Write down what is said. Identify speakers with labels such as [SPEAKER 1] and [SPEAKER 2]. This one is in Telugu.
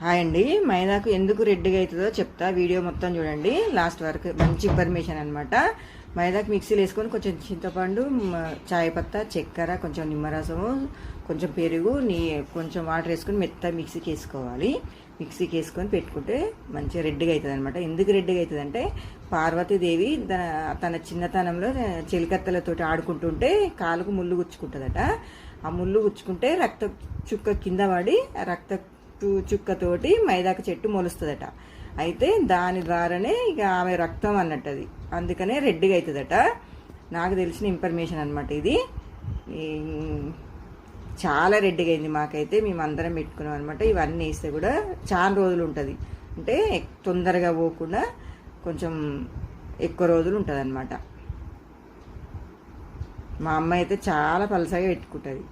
[SPEAKER 1] హాయ్ అండి. మైదాకు ఎందుకు రెడ్డిగా అవుతుందో చెప్తా. వీడియో మొత్తం చూడండి. లాస్ట్ వరకు మంచి ఇన్ఫర్మేషన్ అనమాట మైదాకు మిక్సీలో వేసుకొని కొంచెం చింతపండు చాయ్ పత్తా చక్కెర కొంచెం నిమ్మరసము కొంచెం పెరుగు నీ కొంచెం వాటర్ వేసుకొని మెత్త మిక్సీకి వేసుకోవాలి. మిక్సీకి వేసుకొని పెట్టుకుంటే మంచిగా రెడ్డిగా అవుతుంది అనమాట ఎందుకు రెడ్డిగా అవుతుంది అంటే పార్వతీదేవి తన తన చిన్నతనంలో చెలికత్తలతోటి ఆడుకుంటుంటే కాలుకు ముళ్ళు గుచ్చుకుంటుందట. ఆ ముళ్ళు గుచ్చుకుంటే రక్త చుక్క కింద పడి రక్త చు- చుక్కతోటి మైదాక చెట్టు మొలుస్తుందట. అయితే దాని ద్వారానే ఇక ఆమె రక్తం అన్నట్టు అది. అందుకనే రెడ్డిగా అవుతుందట నాకు తెలిసిన ఇన్ఫర్మేషన్ అనమాట ఇది. ఈ, చాలా రెడ్డిగా అయింది మాకైతే. మేము అందరం పెట్టుకున్నాం అనమాట ఇవన్నీ వేస్తే కూడా చాలా రోజులు ఉంటుంది. అంటే తొందరగా పోకుండా కొంచెం ఎక్కువ రోజులు ఉంటుంది అనమాట మా అమ్మ అయితే చాలా పలసగా పెట్టుకుంటుంది.